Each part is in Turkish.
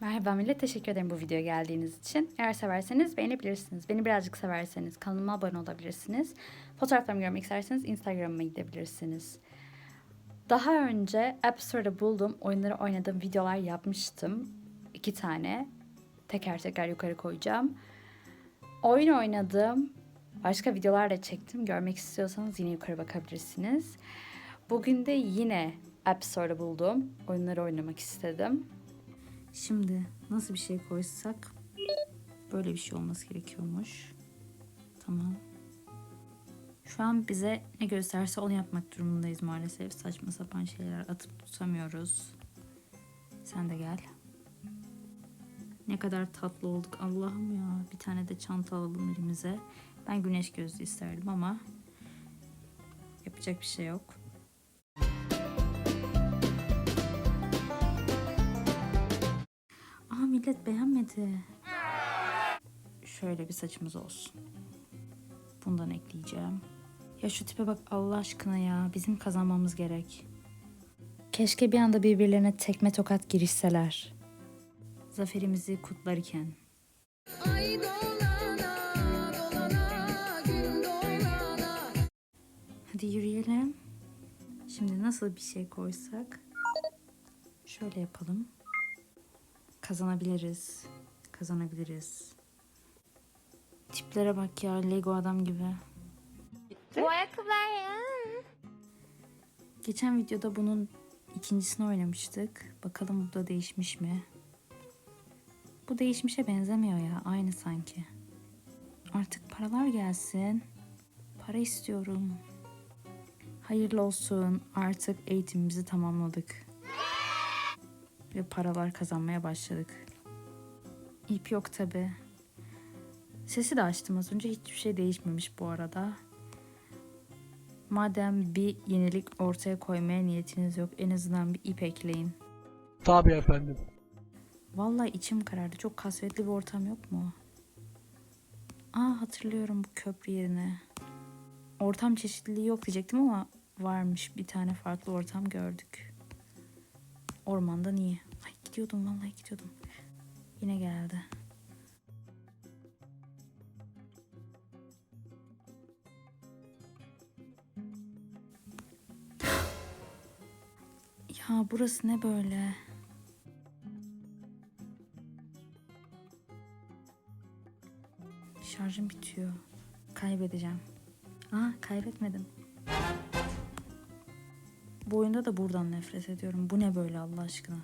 Merhaba millet, teşekkür ederim bu videoya geldiğiniz için. Eğer severseniz beğenebilirsiniz. Beni birazcık severseniz kanalıma abone olabilirsiniz. Fotoğraflarımı görmek isterseniz Instagram'ıma gidebilirsiniz. Daha önce App Store'da bulduğum oyunları oynadığım videolar yapmıştım. İki tane. Teker teker yukarı koyacağım. Oyun oynadım. Başka videolar da çektim. Görmek istiyorsanız yine yukarı bakabilirsiniz. Bugün de yine App Store'da bulduğum oyunları oynamak istedim. Şimdi nasıl bir şey koysak böyle bir şey olması gerekiyormuş. Tamam. Şu an bize ne gösterse onu yapmak durumundayız maalesef. Saçma sapan şeyler atıp tutamıyoruz. Sen de gel. Ne kadar tatlı olduk Allah'ım ya. Bir tane de çanta alalım elimize. Ben güneş gözlü isterdim ama yapacak bir şey yok. Millet beğenmedi. Şöyle bir saçımız olsun. Bundan ekleyeceğim. Ya şu tipe bak Allah aşkına ya. Bizim kazanmamız gerek. Keşke bir anda birbirlerine tekme tokat girişseler. Zaferimizi kutlarken. Ay dolana dolana gün dolana Hadi yürüyelim. Şimdi nasıl bir şey koysak? Şöyle yapalım. Kazanabiliriz. Kazanabiliriz. Tiplere bak ya Lego adam gibi. Bu ayakkabılar ya. Geçen videoda bunun ikincisini oynamıştık. Bakalım bu da değişmiş mi? Bu değişmişe benzemiyor ya. Aynı sanki. Artık paralar gelsin. Para istiyorum. Hayırlı olsun. Artık eğitimimizi tamamladık. Ve paralar kazanmaya başladık. İp yok tabi. Sesi de açtım az önce. Hiçbir şey değişmemiş bu arada. Madem bir yenilik ortaya koymaya niyetiniz yok en azından bir ip ekleyin. Tabii efendim. Vallahi içim karardı. Çok kasvetli bir ortam yok mu? Aa hatırlıyorum bu köprü yerine. Ortam çeşitliliği yok diyecektim ama varmış. Bir tane farklı ortam gördük. Ormandan iyi. Gidiyordum vallahi gidiyordum. Yine geldi. Ya burası ne böyle? Şarjım bitiyor. Kaybedeceğim. Aa kaybetmedim. Bu oyunda da buradan nefret ediyorum. Bu ne böyle Allah aşkına?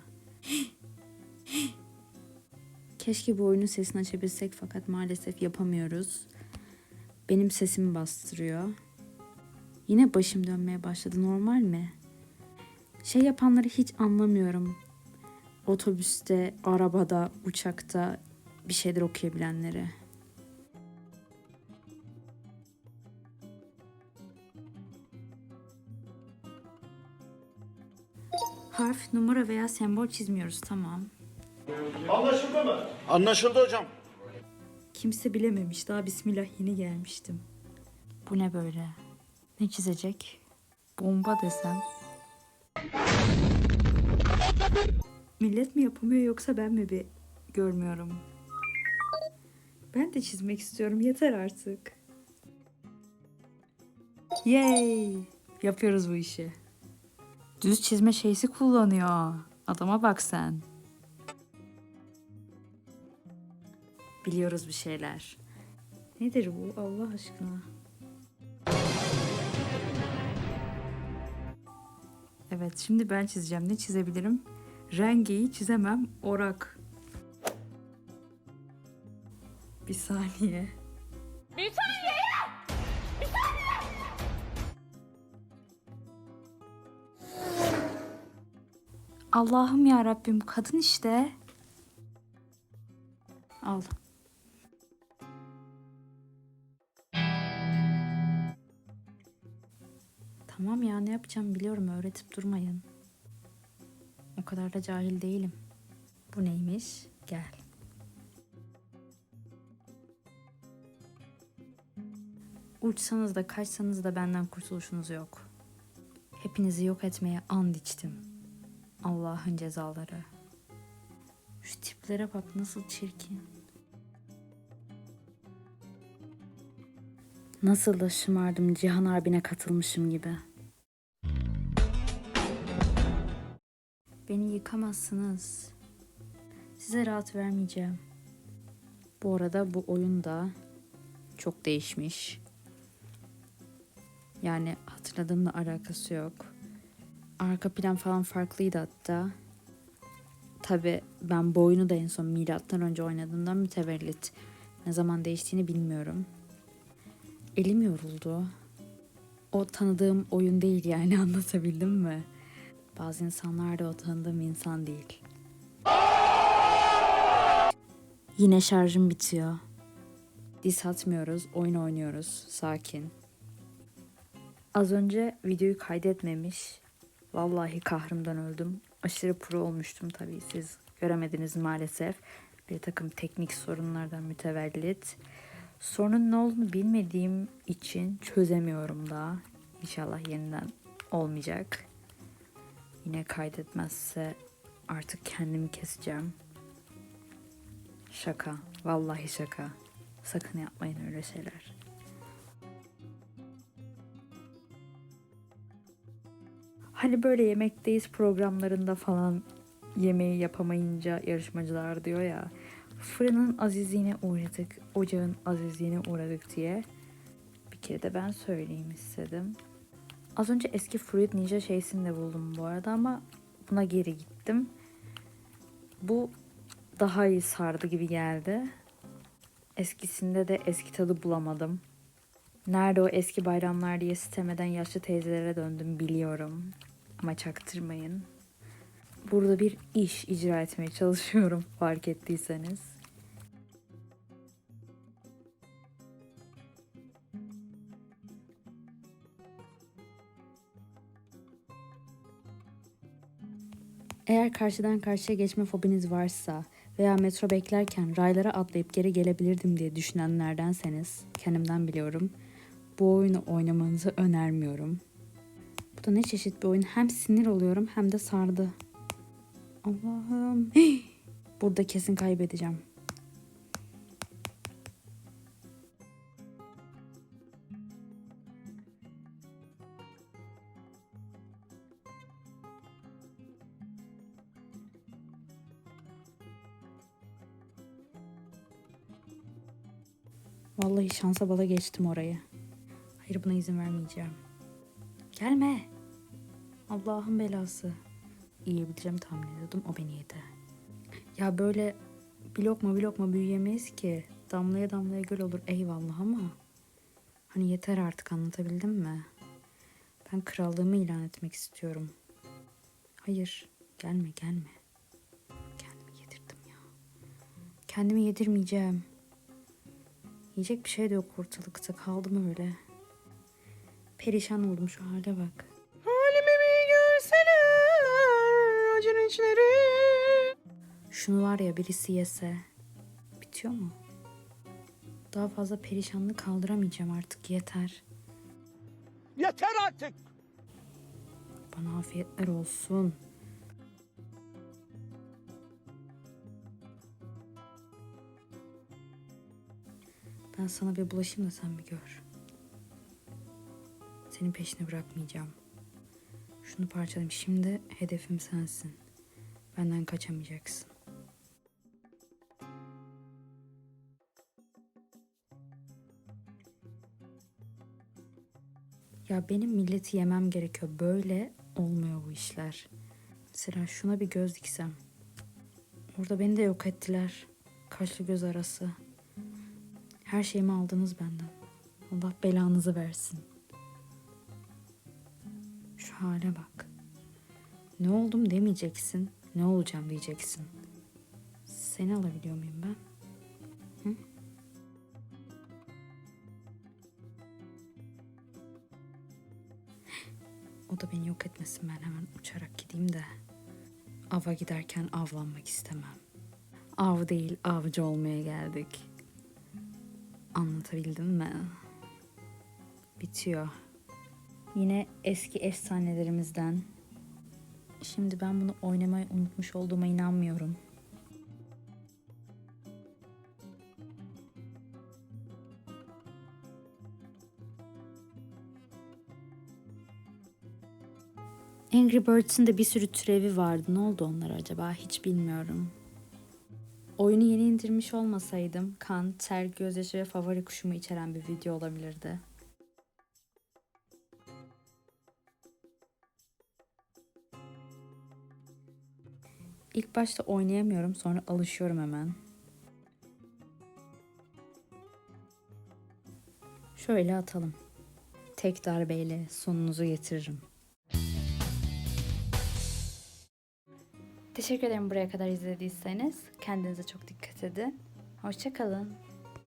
Keşke bu oyunun sesini açabilsek fakat maalesef yapamıyoruz. Benim sesimi bastırıyor. Yine başım dönmeye başladı. Normal mi? Şey yapanları hiç anlamıyorum. Otobüste, arabada, uçakta bir şeyler okuyabilenleri. Harf, numara veya sembol çizmiyoruz tamam. Anlaşıldı mı? Anlaşıldı hocam. Kimse bilememiş. Daha bismillah yeni gelmiştim. Bu ne böyle? Ne çizecek? Bomba desem. Millet mi yapamıyor yoksa ben mi bir görmüyorum? Ben de çizmek istiyorum. Yeter artık. Yay! Yapıyoruz bu işi. Düz çizme şeysi kullanıyor. Adama bak sen. Biliyoruz bir şeyler. Nedir bu Allah aşkına? Evet şimdi ben çizeceğim. Ne çizebilirim? Rengeyi çizemem. Orak. Bir saniye. Bir saniye. Allah'ım ya Rabbim kadın işte. Al. Tamam ya ne yapacağım biliyorum öğretip durmayın. O kadar da cahil değilim. Bu neymiş? Gel. Uçsanız da kaçsanız da benden kurtuluşunuz yok. Hepinizi yok etmeye and içtim. Allah'ın cezaları. Şu tipler Tiplere bak nasıl çirkin. Nasıl da şımardım Cihan Harbi'ne katılmışım gibi. Yıkamazsınız. Size rahat vermeyeceğim. Bu arada bu oyun da çok değişmiş. Yani hatırladığımla alakası yok. Arka plan falan farklıydı hatta. Tabi ben bu oyunu da en son milattan önce oynadığımdan mütevellit. Ne zaman değiştiğini bilmiyorum. Elim yoruldu. O tanıdığım oyun değil yani anlatabildim mi? Bazı insanlar da o tanıdığım insan değil. Yine şarjım bitiyor. Diz atmıyoruz, oyun oynuyoruz. Sakin. Az önce videoyu kaydetmemiş. Vallahi kahrımdan öldüm. Aşırı pro olmuştum tabii siz göremediniz maalesef. Bir takım teknik sorunlardan mütevellit. Sorunun ne olduğunu bilmediğim için çözemiyorum daha. İnşallah yeniden olmayacak. Yine kaydetmezse artık kendimi keseceğim. Şaka. Vallahi şaka. Sakın yapmayın öyle şeyler. Hani böyle yemekteyiz programlarında falan yemeği yapamayınca yarışmacılar diyor ya fırının azizliğine uğradık, ocağın azizliğine uğradık diye. Bir kere de ben söyleyeyim istedim. Az önce eski Fruit Ninja şeysini de buldum bu arada ama buna geri gittim. Bu daha iyi sardı gibi geldi. Eskisinde de eski tadı bulamadım. Nerede o eski bayramlar diye sitemeden yaşlı teyzelere döndüm biliyorum. Ama çaktırmayın. Burada bir iş icra etmeye çalışıyorum fark ettiyseniz. Eğer karşıdan karşıya geçme fobiniz varsa veya metro beklerken raylara atlayıp geri gelebilirdim diye düşünenlerdenseniz kendimden biliyorum. Bu oyunu oynamanızı önermiyorum. Bu da ne çeşit bir oyun. Hem sinir oluyorum hem de sardı. Allah'ım. Burada kesin kaybedeceğim. Vallahi şansa bala geçtim orayı. Hayır buna izin vermeyeceğim. Gelme. Allah'ın belası. Yiyebileceğim tahmin ediyordum o beni yedi. Ya böyle bir lokma bir lokma büyüyemeyiz ki. Damlaya damlaya göl olur eyvallah ama. Hani yeter artık anlatabildim mi? Ben krallığımı ilan etmek istiyorum. Hayır gelme gelme. Kendimi yedirdim ya. Kendimi yedirmeyeceğim. Yiyecek bir şey de yok ortalıkta. Kaldım öyle. Perişan oldum şu hale bak. Halimi bir görseler acın içleri. Şunu var ya birisi yese. Bitiyor mu? Daha fazla perişanlık kaldıramayacağım artık yeter. Yeter artık. Bana afiyetler olsun. Ben sana bir bulaşayım da sen bir gör. Senin peşini bırakmayacağım. Şunu parçalayayım. Şimdi hedefim sensin. Benden kaçamayacaksın. Ya benim milleti yemem gerekiyor. Böyle olmuyor bu işler. Mesela şuna bir göz diksem. Orada beni de yok ettiler. Kaşlı göz arası. Her şeyimi aldınız benden. Allah belanızı versin. Şu hale bak. Ne oldum demeyeceksin. Ne olacağım diyeceksin. Seni alabiliyor muyum ben? Hı? O da beni yok etmesin ben hemen uçarak gideyim de. Ava giderken avlanmak istemem. Av değil avcı olmaya geldik. Anlatabildim mi? Bitiyor. Yine eski efsanelerimizden. Şimdi ben bunu oynamayı unutmuş olduğuma inanmıyorum. Angry Birds'in de bir sürü türevi vardı. Ne oldu onlara acaba? Hiç bilmiyorum. Oyunu yeni indirmiş olmasaydım kan, ter, gözyaşı ve favori kuşumu içeren bir video olabilirdi. İlk başta oynayamıyorum sonra alışıyorum hemen. Şöyle atalım. Tek darbeyle sonunuzu getiririm. Teşekkür ederim buraya kadar izlediyseniz. Kendinize çok dikkat edin. Hoşçakalın.